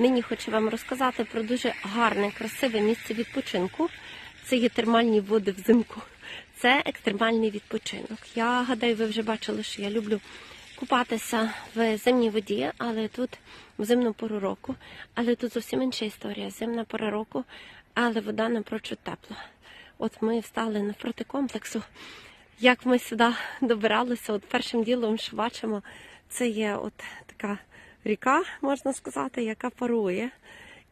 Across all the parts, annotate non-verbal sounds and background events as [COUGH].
Нині хочу вам розказати про дуже гарне, красиве місце відпочинку. Це є термальні води взимку. Це екстремальний відпочинок. Я гадаю, ви вже бачили, що я люблю купатися в зимній воді, але тут в зимну пору року. Але тут зовсім інша історія. Зимна пора року, але вода напрочуд тепла. От ми встали навпроти комплексу. Як ми сюди добиралися, от першим ділом, що бачимо, це є от така ріка, можна сказати, яка парує.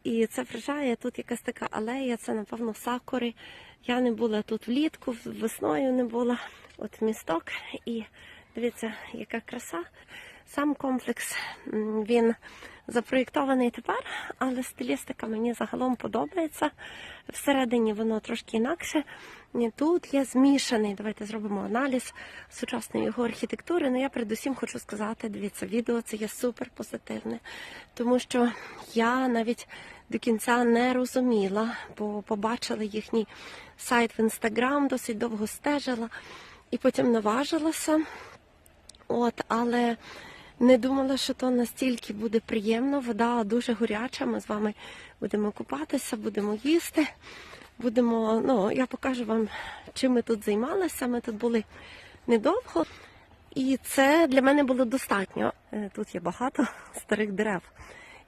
І це вражає, тут якась така алея, це, напевно, сакури. Я не була тут влітку, весною не була. От місток. І дивіться, яка краса. Сам комплекс він запроєктований тепер, але стилістика мені загалом подобається. Всередині воно трошки інакше. Тут є змішаний. Давайте зробимо аналіз сучасної його архітектури. Ну я передусім хочу сказати, дивіться, відео це є супер позитивне, тому що я навіть до кінця не розуміла, бо побачила їхній сайт в інстаграм, досить довго стежила і потім наважилася. От, але не думала, що то настільки буде приємно. Вода дуже гаряча. Ми з вами будемо купатися, будемо їсти. Будемо, ну, я покажу вам, чим ми тут займалися. Ми тут були недовго, і це для мене було достатньо. Е, Тут є багато [LAUGHS] старих дерев,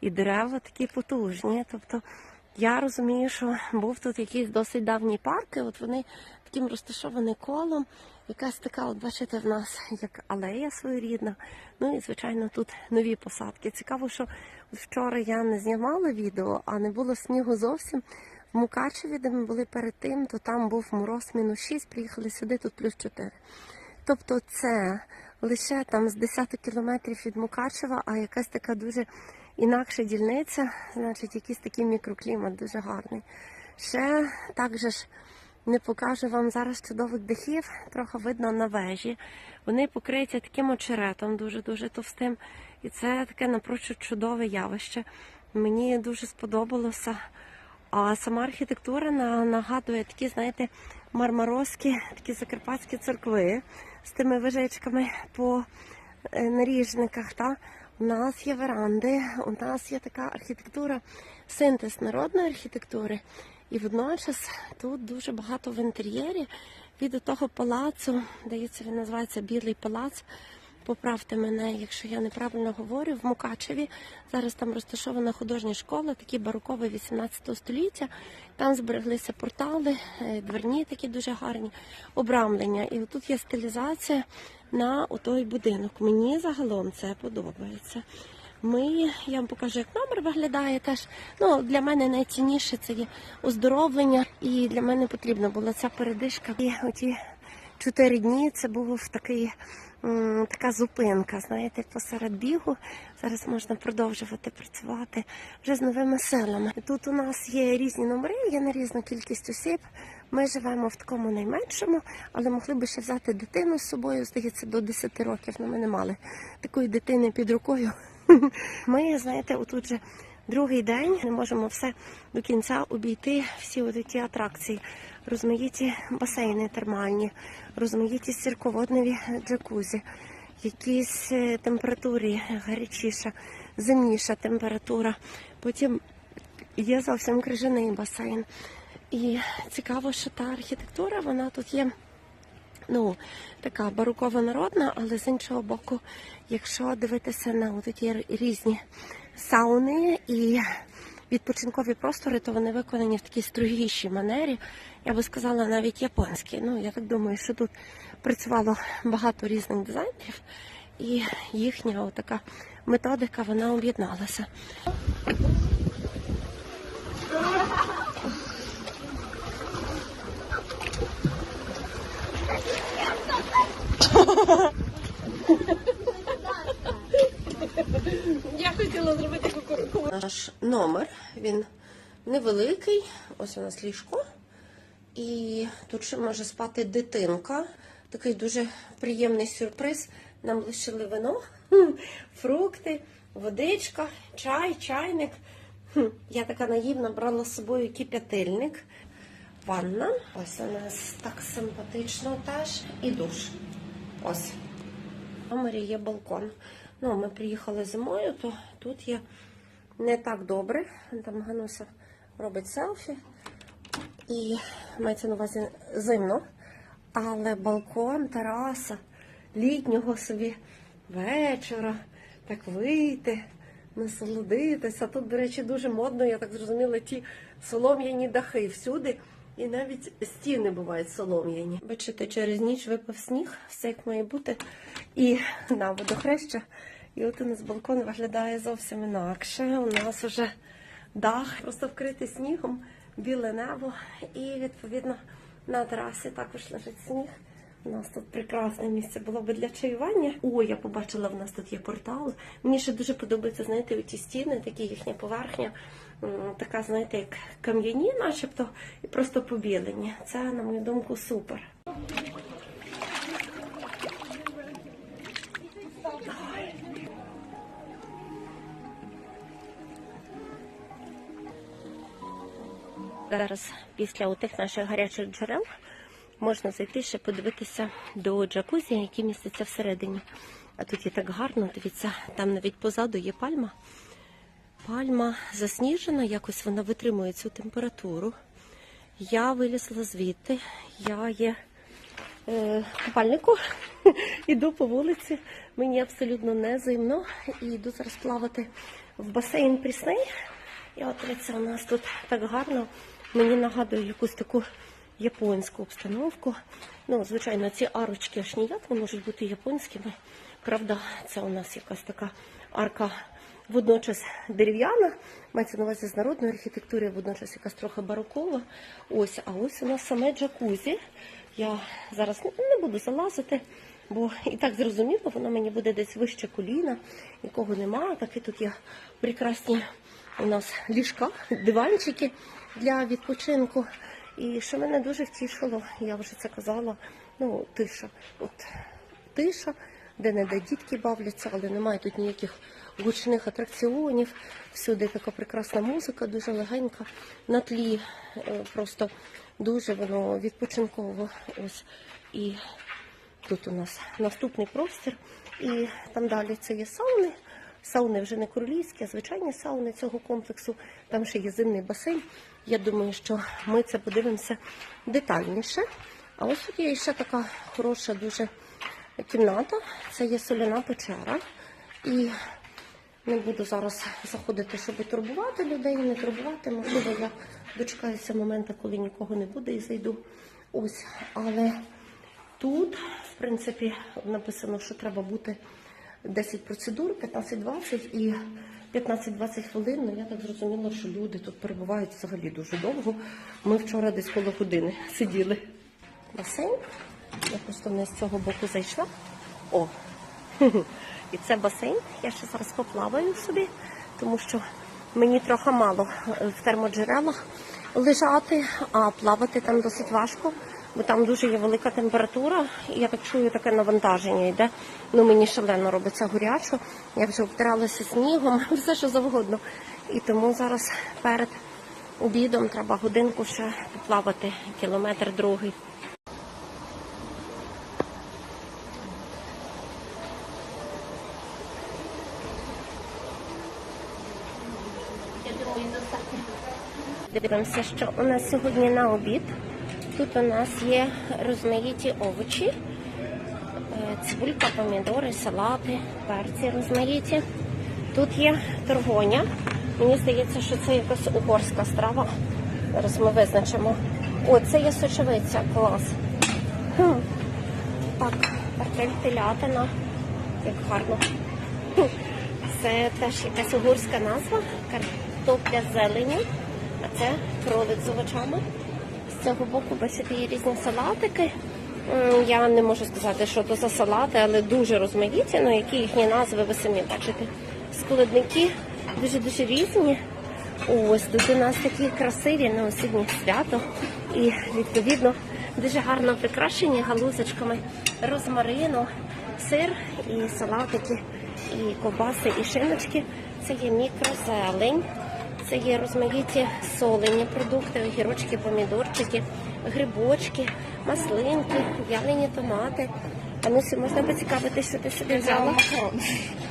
і дерева такі потужні. Тобто я розумію, що був тут якийсь досить давній парк, і от вони таким розташовані колом. Якась така, от бачите, в нас як алея своєрідна. Ну і звичайно тут нові посадки. Цікаво, що вчора я не знімала відео, а не було снігу зовсім. В Мукачеві, де ми були перед тим, то там був мороз мінус 6, приїхали сюди, тут плюс 4. Тобто це лише там з 10 кілометрів від Мукачева, а якась така дуже інакша дільниця, значить, якийсь такий мікроклімат дуже гарний. Ще так же ж не покажу вам зараз чудових дахів, трохи видно на вежі. Вони покриті таким очеретом дуже-дуже товстим. І це таке напрочуд чудове явище. Мені дуже сподобалося. А сама архітектура нагадує такі, знаєте, мармаровські, такі закарпатські церкви з тими вежечками по е, наріжниках. Та? У нас є веранди, у нас є така архітектура, синтез народної архітектури. І водночас тут дуже багато в інтер'єрі від того палацу, здається, він називається Білий палац. Поправте мене, якщо я неправильно говорю, в Мукачеві зараз там розташована художня школа, такі барокові 18 століття. Там збереглися портали, е, дверні такі дуже гарні, обрамлення. І тут є стилізація на той будинок. Мені загалом це подобається. Ми, я вам покажу, як номер виглядає теж. Ну, для мене найцінніше це є оздоровлення, і для мене потрібна була ця передишка. І оті чотири дні це був такий, така зупинка, знаєте, посеред бігу. Зараз можна продовжувати працювати вже з новими силами. Тут у нас є різні номери, є на різну кількість осіб. Ми живемо в такому найменшому, але могли би ще взяти дитину з собою. Здається, до 10 років. Ну, ми не мали такої дитини під рукою. [LAUGHS] Ми, знаєте, отут же другий день не можемо все до кінця обійти всі такі атракції. Розмаїті басейни термальні, розмаїті сірководневі джакузі, якісь е, температурі гарячіша, зимніша температура. Потім є зовсім крижаний басейн. І цікаво, що та архітектура, вона тут є ну, така барокова народна, але з іншого боку, якщо дивитися на такі різні сауни і відпочинкові простори, то вони виконані в такій строгішій манері. Я би сказала, навіть японські. Ну, я так думаю, що тут працювало багато різних дизайнерів, і їхня така методика вона об'єдналася. [LAUGHS] Я хотіла зробити кукурудзу. Наш номер він невеликий. Ось у нас ліжко. І тут ще може спати дитинка. Такий дуже приємний сюрприз. Нам лишили вино, фрукти, водичка, чай, чайник. Я така наївна брала з собою кип'ятильник. Ванна. Ось у нас так симпатично теж. І душ. Ось. В номері є балкон. Ну, ми приїхали зимою, то тут є не так добре. Там Гануся робить селфі. І мається на увазі зимно. Але балкон, тераса, літнього собі вечора, так вийти, насолодитися. Тут, до речі, дуже модно, я так зрозуміла, ті солом'яні дахи всюди. І навіть стіни бувають солом'яні. Бачите, через ніч випав сніг, все як має бути. І на водохреща. І от у нас балкон виглядає зовсім інакше. У нас вже дах просто вкритий снігом, біле небо. І відповідно на терасі також лежить сніг. У нас тут прекрасне місце було би для чаювання. О, я побачила, в нас тут є портал. Мені ще дуже подобається, знаєте, ті стіни, такі їхня поверхня, така, знаєте, як кам'яні, начебто, і просто побілені. Це, на мою думку, супер. Зараз після отих наших гарячих джерел можна зайти ще подивитися до джакузі, які містяться всередині. А тут є так гарно, дивіться, там навіть позаду є пальма. Пальма засніжена, якось вона витримує цю температуру. Я вилізла звідти, я є е, купальнику, [LAUGHS] іду по вулиці, мені абсолютно не зимно і йду зараз плавати в басейн прісний. І от дивіться, у нас тут так гарно. Мені нагадує якусь таку японську обстановку. Ну, звичайно, ці арочки аж ніяк не можуть бути японськими. Правда, це у нас якась така арка водночас дерев'яна, мається на увазі з народної архітектури, водночас якась трохи барокова. Ось, а ось у нас саме джакузі. Я зараз не- буду залазити, бо і так зрозуміло, воно мені буде десь вище коліна, нікого нема. Такі тут є прекрасні у нас ліжка, диванчики для відпочинку. І що мене дуже втішило, я вже це казала, ну, тиша. От тиша, де не де дітки бавляться, але немає тут ніяких гучних атракціонів. Всюди така прекрасна музика, дуже легенька. На тлі е, просто дуже воно відпочинково. Ось і Тут у нас наступний простір, і там далі це є сауни. Сауни вже не королівські, а звичайні сауни цього комплексу. Там ще є зимний басейн. Я думаю, що ми це подивимося детальніше. А ось тут є ще така хороша дуже кімната. Це є соляна печера. І не буду зараз заходити, щоб турбувати людей, не турбувати. Можливо, я дочекаюся моменту, коли нікого не буде і зайду. Ось, але Тут, в принципі, написано, що треба бути 10 процедур, 15-20 і 15-20 хвилин. Ну, я так зрозуміла, що люди тут перебувають взагалі дуже довго. Ми вчора десь коло години сиділи. Басейн. Я просто не з цього боку зайшла. О! [LAUGHS] І це басейн. Я ще зараз поплаваю собі, тому що мені трохи мало е, в термоджерелах лежати, а плавати там досить важко, бо там дуже є велика температура. І я так чую, таке навантаження йде. Ну мені шалено робиться горячо. Я вже обтиралася снігом, [LAUGHS] все що завгодно. І тому зараз перед обідом треба годинку ще поплавати кілометр другий. Дивимося, що у нас сьогодні на обід. Тут у нас є розмаїті овочі, е, цибулька, помідори, салати, перці розмаїті. Тут є торгоня. Мені здається, що це якась угорська страва. Зараз ми визначимо. О, це є сочевиця, клас. Хм. Так, портфель телятина. Як гарно. Це теж якась угорська назва. Картопля з зеленю. А це кролик з овочами. З цього боку, бачите, є різні салатики. Я не можу сказати, що це за салати, але дуже розмаїті, ну які їхні назви ви самі бачите. Складники дуже-дуже різні. Ось тут у нас такі красиві на осіннє свято. І відповідно дуже гарно прикрашені галузочками розмарину, сир і салатики, і ковбаси, і шиночки. Це є мікрозелень. Це є розмаїті солені продукти, огірочки, помідорчики, грибочки, маслинки, в'ялені томати. А ну, можна поцікавити, що ти собі взяла?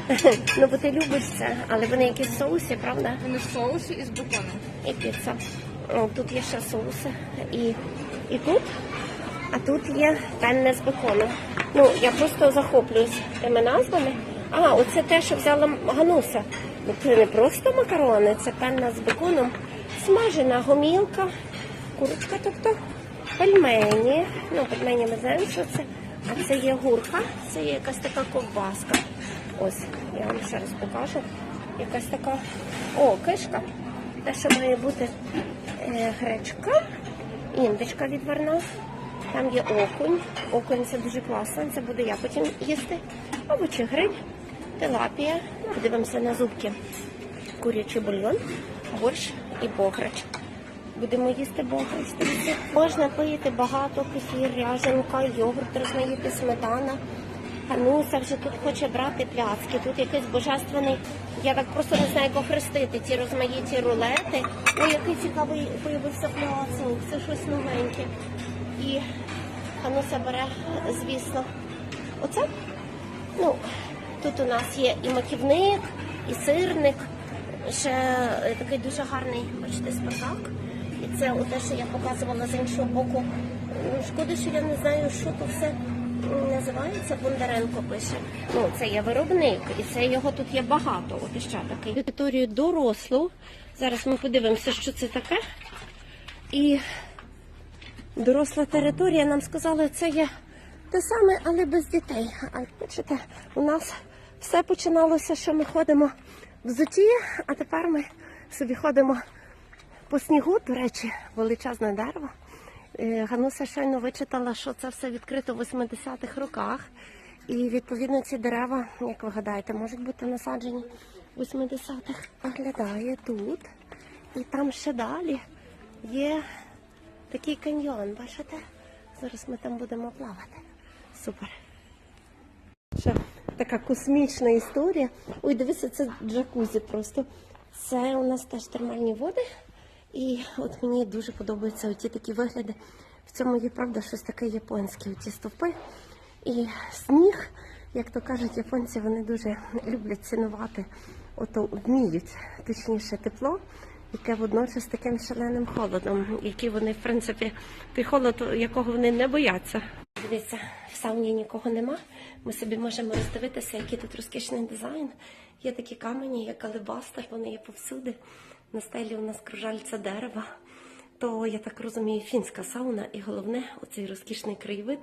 [LAUGHS] Ну, бо ти любиш це, але вони якісь в соусі, правда? Вони в соусі із беконом. І піца. О, тут є ще соуси. І, і тут, а тут є пенне з беконом. Ну, я просто захоплююсь тими назвами. А, оце те, що взяла Гануся. Ну, це не просто макарони, це пенна з беконом, смажена гомілка, курочка, тобто пельмені. Ну, пельмені ми знаємо, що це. А це є гурка, це є якась така ковбаска. Ось, я вам ще раз покажу. Якась така. О, кишка. Те, що має бути е, гречка, індичка відварна. Там є окунь. Окунь це дуже класно. Це буду я потім їсти. Або чи гриль, тилапія. Подивимося на зубки. Курячий бульйон, борщ і бограч. Будемо їсти бограч. Можна пити багато кефір, ряженка, йогурт, розмаїти сметана. Хануся вже тут хоче брати пляцки. Тут якийсь божественний. Я так просто не знаю, як охрестити ті розмаїті рулети. Ой, який цікавий появився пляцок. Це щось новеньке. І Хануся бере, звісно, оце. Ну, тут у нас є і маківник, і сирник. Ще е, такий дуже гарний, бачите, спартак. І це те, що я показувала з іншого боку. Шкода, що я не знаю, що то все називається. Бондаренко пише. Ну, це є виробник, і це його тут є багато. От іще такий. Територію дорослу. Зараз ми подивимося, що це таке. І доросла територія нам сказали, це є те саме, але без дітей. А бачите, у нас все починалося, що ми ходимо в зуті, а тепер ми собі ходимо по снігу, до речі, величезне дерево. Е, Гануся щойно вичитала, що це все відкрито в 80-х роках. І відповідно ці дерева, як ви гадаєте, можуть бути насаджені в 80-х. Оглядає тут. І там ще далі є такий каньйон, бачите? Зараз ми там будемо плавати. Супер. Ще така космічна історія. Ой, дивися, це джакузі просто. Це у нас теж термальні води. І от мені дуже подобаються оті такі вигляди. В цьому є правда щось таке японське, оті стовпи. І сніг, як то кажуть, японці вони дуже люблять цінувати, ото вміють, точніше, тепло, яке водночас таким шаленим холодом, який вони, в принципі, той холод, якого вони не бояться. Дивіться, в сауні нікого нема. Ми собі можемо роздивитися, який тут розкішний дизайн. Є такі камені, як алебастер, вони є повсюди. На стелі у нас кружальця дерева. То я так розумію, фінська сауна, і головне, оцей розкішний краєвид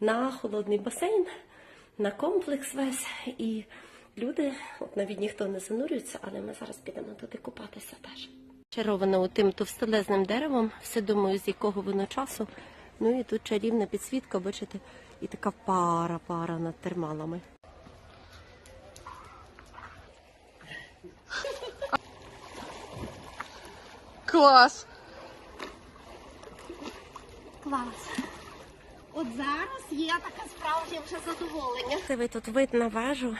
на холодний басейн, на комплекс весь. І люди, от навіть ніхто не занурюється, але ми зараз підемо туди купатися теж. Чарована тим товстелезним деревом, все думаю, з якого воно часу. Ну і тут чарівна підсвітка, бачите, і така пара, пара над термалами. Клас. Клас. От зараз є таке справжнє вже задоволення. Це ви тут вид на вежу.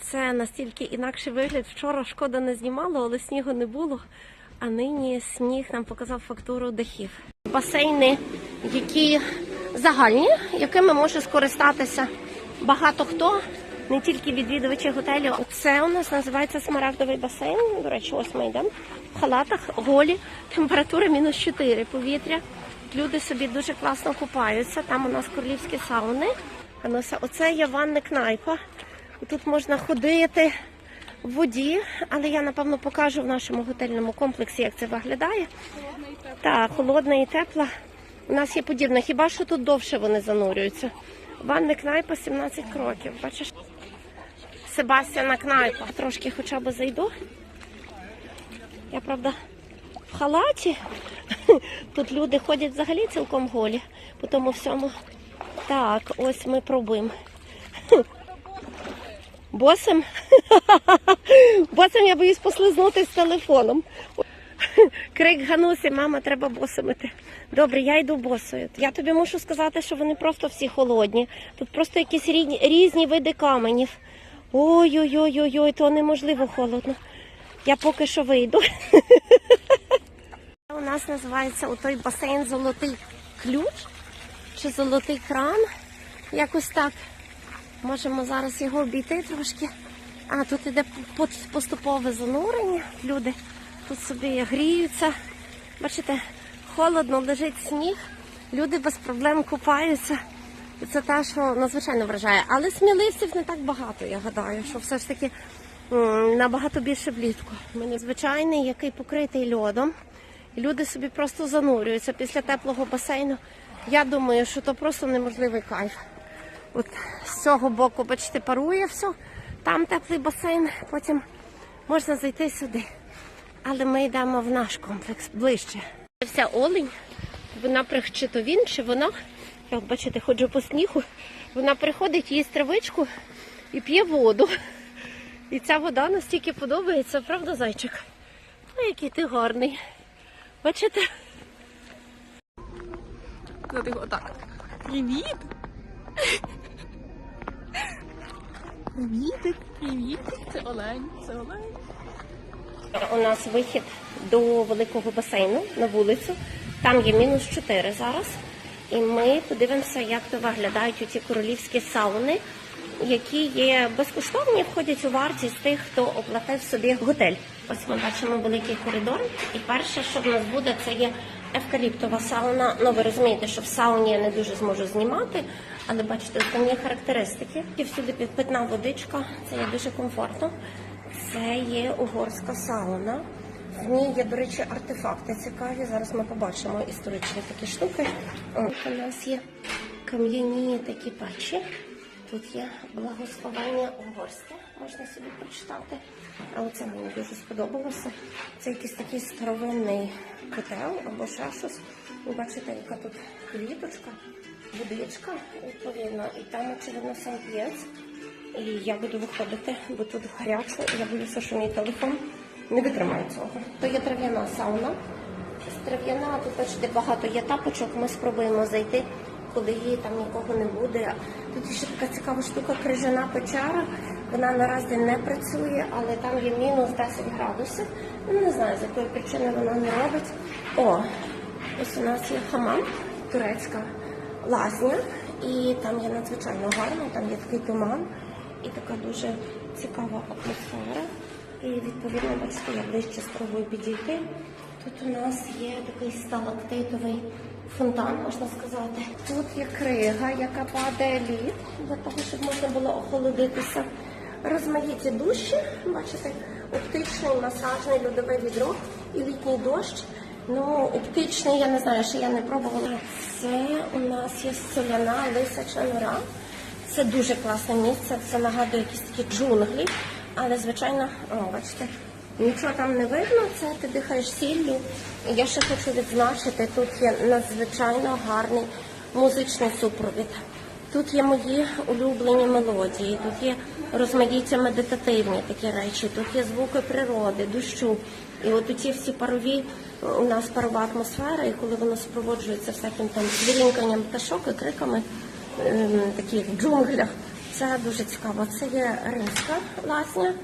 Це настільки інакший вигляд. Вчора шкода не знімала, але снігу не було. А нині сніг нам показав фактуру дахів. Басейни, які загальні, якими може скористатися багато хто, не тільки відвідувачі готелю. Це у нас називається смарагдовий басейн. До речі, ось ми йдемо. В халатах голі, температура мінус 4 повітря. Люди собі дуже класно купаються. Там у нас королівські сауни. Ну, Оце є ванна кнайпа. Тут можна ходити в воді, але я напевно покажу в нашому готельному комплексі, як це виглядає. Так, холодна і тепла. У нас є подібне. Хіба що тут довше вони занурюються? Ванна кнайпа 17 кроків. Бачиш? Себастьяна кнайпа. Трошки хоча б зайду. Я правда в халаті. [LAUGHS] Тут люди ходять взагалі цілком голі по тому всьому. Так, ось ми пробуємо. [LAUGHS] Босим? [LAUGHS] Босим я боюсь послизнути з телефоном. [LAUGHS] Крик Ганусі, мама, треба босимити. Добре, я йду босою. Я тобі мушу сказати, що вони просто всі холодні. Тут просто якісь різні, різні види каменів. Ой-ой-ой, ой то неможливо холодно. Я поки що вийду. [LAUGHS] У нас називається отой басейн Золотий ключ чи золотий кран. Якось так. Можемо зараз його обійти трошки. А тут іде поступове занурення. Люди тут собі гріються. Бачите, холодно, лежить сніг. Люди без проблем купаються. І це те, що надзвичайно вражає. Але сміливців не так багато, я гадаю, що все ж таки набагато більше влітку. У мене звичайний, який покритий льодом. І люди собі просто занурюються після теплого басейну. Я думаю, що то просто неможливий кайф. От з цього боку, бачите, парує все. Там теплий басейн, потім можна зайти сюди. Але ми йдемо в наш комплекс ближче. Вся олень, вона чи то він, чи вона, я от бачите, ходжу по снігу, вона приходить, їсть травичку і п'є воду. І ця вода настільки подобається, правда, зайчик? Ой, який ти гарний. Бачите? Ну, отак. Привіт! Привітик, привітик. Це Олень, це Олень. У нас вихід до великого басейну на вулицю. Там є мінус 4 зараз. І ми подивимося, як то виглядають ці королівські сауни, які є безкоштовні, входять у вартість тих, хто оплатив собі готель. Ось ми бачимо великий коридор. І перше, що в нас буде, це є евкаліптова сауна. Ну ви розумієте, що в сауні я не дуже зможу знімати, але бачите, основні характеристики. І всюди підпитна водичка, це є дуже комфортно. Це є угорська сауна. В ній є, до речі, артефакти цікаві. Зараз ми побачимо історичні такі штуки. От у нас є кам'яні такі печі. Тут є благословення угорське, можна собі прочитати. Але це мені дуже сподобалося. Це якийсь такий старовинний котел або ще щось. Ви бачите, яка тут квіточка, водичка, відповідно, і там, очевидно, сам п'єць. І я буду виходити, бо тут гаряче, і я боюся, що мій телефон не витримає цього. То є трав'яна сауна. Трав'яна, тут бачите, багато є тапочок, ми спробуємо зайти, коли її там нікого не буде. Тут ще така цікава штука, крижана печера. Вона наразі не працює, але там є мінус 10 градусів. Ну, не знаю, з якої причини вона не робить. О, ось у нас є хамам, турецька лазня, і там є надзвичайно гарно, там є такий туман і така дуже цікава атмосфера. І відповідно, бачите, я ближче спробую підійти. Тут у нас є такий сталактитовий фонтан, можна сказати. Тут є крига, яка падає лід, для того, щоб можна було охолодитися. Розмаїті душі, бачите, оптичний, масажний, льодове відро і літній дощ. Ну, оптичний, я не знаю, що я не пробувала. Це у нас є соляна лисяча нора. Це дуже класне місце. Це нагадує якісь такі джунглі. Але, звичайно, о, бачите, нічого там не видно, це ти дихаєш сіллю. Я ще хочу відзначити, тут є надзвичайно гарний музичний супровід. Тут є мої улюблені мелодії, тут є розмаїття медитативні такі речі, тут є звуки природи, дощу. І от ці всі парові, у нас парова атмосфера, і коли воно супроводжується всяким там звірінканням пташок і криками, ем, в джунглях, це дуже цікаво. Це є римська лазня.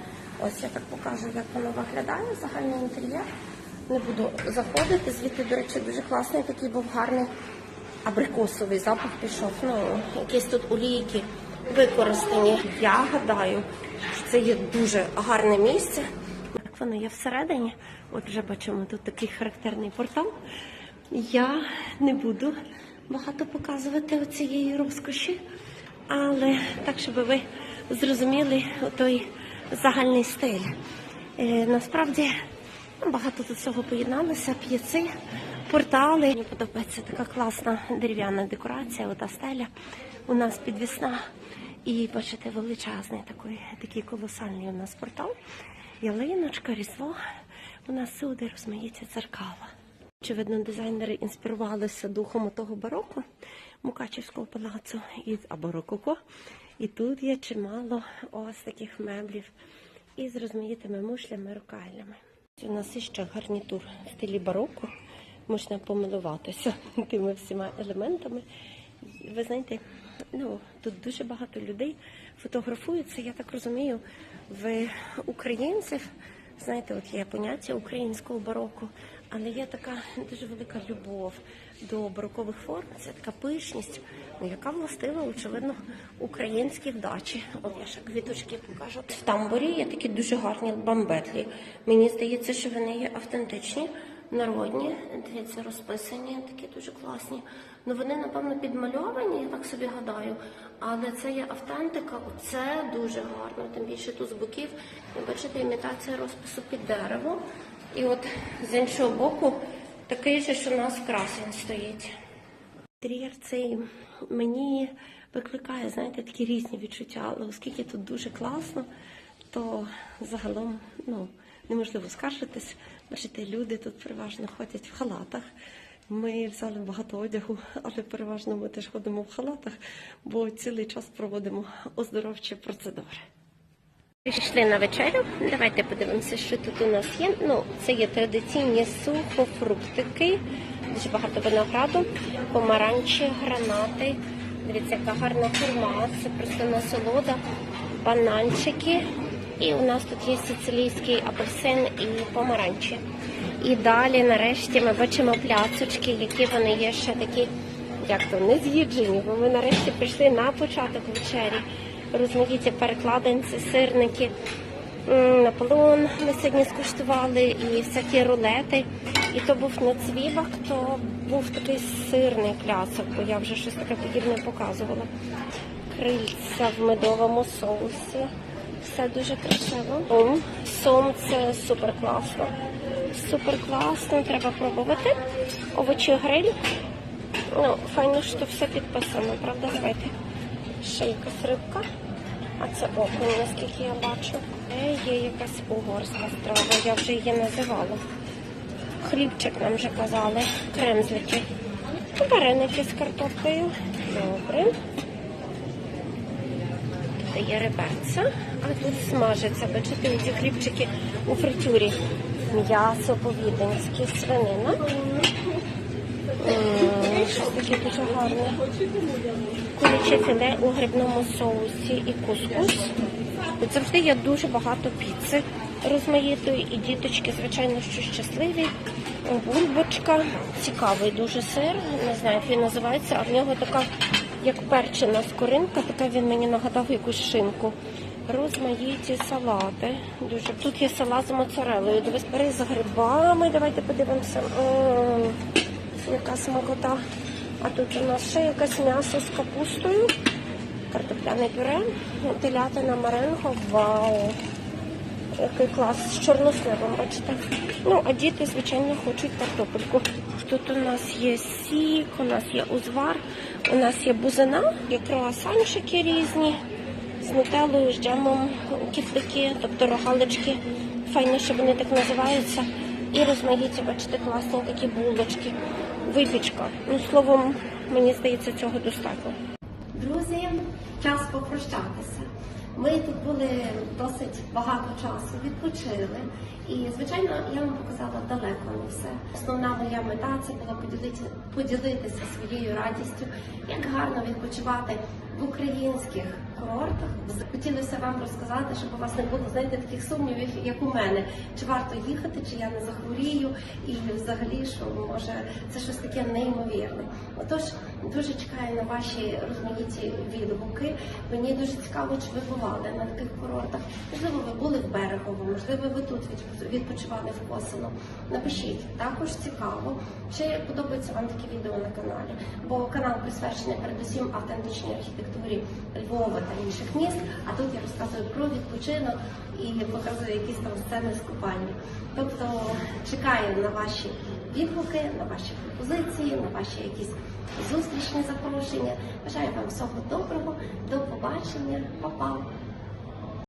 Ось я так покажу, як воно виглядає, загальний інтер'єр. Не буду заходити. Звідти, до речі, дуже класний такий був гарний абрикосовий запах пішов. Ну, якісь тут олійки використані. Я гадаю, що це є дуже гарне місце. Як воно є всередині. От вже бачимо тут такий характерний портал. Я не буду багато показувати цієї розкоші, але так, щоб ви зрозуміли той загальний стиль. Е, насправді багато тут цього поєдналося, п'єци, портали. Мені подобається така класна дерев'яна декорація, ота стеля у нас підвісна. І бачите, величезний такий, такий колосальний у нас портал. Ялиночка, різдво. У нас всюди розмаїться дзеркала. Очевидно, дизайнери інспірувалися духом того бароко Мукачівського палацу або рококо. І тут є чимало ось таких меблів із розмаїтими мушлями, рукальнями. У нас є ще гарнітур в стилі бароко. Можна помилуватися [LAUGHS] тими всіма елементами. Ви знаєте, ну тут дуже багато людей фотографуються. Я так розумію, в українців Знаєте, от є поняття українського бароко, але є така дуже велика любов до барокових форм. Це така пишність, яка властива, очевидно, українській вдачі. От я ще квіточки покажу. В тамбурі є такі дуже гарні бамбетлі. Мені здається, що вони є автентичні, народні. Дивіться, розписані, такі дуже класні. Ну вони, напевно, підмальовані, я так собі гадаю. Але це є автентика, це дуже гарно. Тим більше тут з боків, ви бачите, імітація розпису під дерево. І от з іншого боку, такий же, що у нас красень стоїть. Інтер'єр цей мені викликає, знаєте, такі різні відчуття, але оскільки тут дуже класно, то загалом ну, неможливо скаржитись. Бачите, люди тут переважно ходять в халатах. Ми взяли багато одягу, але переважно ми теж ходимо в халатах, бо цілий час проводимо оздоровчі процедури. Пішли на вечерю. Давайте подивимося, що тут у нас є. Ну, це є традиційні сухофруктики, дуже багато винограду, помаранчі, гранати. Дивіться, яка гарна форма. Це просто насолода, бананчики. І у нас тут є сицилійський апельсин і помаранчі. І далі, нарешті, ми бачимо пляцочки, які вони є ще такі, як то, не з'їджені, бо ми нарешті прийшли на початок вечері. Розмаїті перекладинці, сирники, Наполеон ми сьогодні скуштували, і всякі рулети. І то був не цвібак, то був такий сирний пляцок, бо я вже щось таке подібне показувала. Крильця в медовому соусі. Все дуже красиво. Сом. Сом це супер класно. Супер класно, треба пробувати. Овочі гриль. Ну, файно, що все підписано, правда? Давайте. Ще якась рибка. А це окунь, наскільки я бачу. Е, Є якась угорська страва, я вже її називала. Хлібчик нам вже казали, кремзлики. Вареники з картоплею. Добре. Тут є реберця, а тут смажиться. Бачите, ці хлібчики у фритюрі. М'ясо по-віденськи, свинина. М, таке дуже філе у грибному соусі і кускус. Завжди є дуже багато піци розмаїтої, і діточки, звичайно, що щасливі. Бульбочка, цікавий дуже сир, не знаю, як він називається, а в нього така, як перчена скоринка, така він мені нагадав якусь шинку. Розмаїті салати. Дуже тут є салат з моцарелою. Дивись, з грибами. Давайте подивимося. М, яка смакота. А тут у нас ще якесь м'ясо з капустою, картопляне пюре, телятина маренго. Вау! Який клас з чорносливом, бачите. Ну, а діти, звичайно, хочуть картопельку. Тут у нас є сік, у нас є узвар, у нас є бузина, є круасанчики різні з нутеллою, з джемом, кітлики, тобто рогалички. Файно, що вони так називаються. І розмаїті, бачите, класні такі булочки. Випічка. Ну, словом, мені здається, цього достатньо. Друзі, час попрощатися. Ми тут були досить багато часу, відпочили. І, звичайно, я вам показала далеко не все. Основна моя мета це була поділитися, поділитися своєю радістю, як гарно відпочивати в українських курортах. Хотілося вам розказати, щоб у вас не було знаєте, таких сумнівів, як у мене, чи варто їхати, чи я не захворію, і взагалі, що може це щось таке неймовірне. Отож, дуже чекаю на ваші розмаїті відгуки. Мені дуже цікаво, чи ви бували на таких курортах. Можливо, ви були в берегово, можливо, ви тут від- відпочивали в Косино. Напишіть, також цікаво, чи подобаються вам такі відео на каналі, бо канал присвячений передусім автентичній архітектурі Львова та інших міст. А тут я розказую про відпочинок і показую якісь там сцени з купальні. Тобто чекаю на ваші відгуки, на ваші пропозиції, на ваші якісь зустрічні запрошення. Бажаю вам всього доброго, до побачення, Па-па!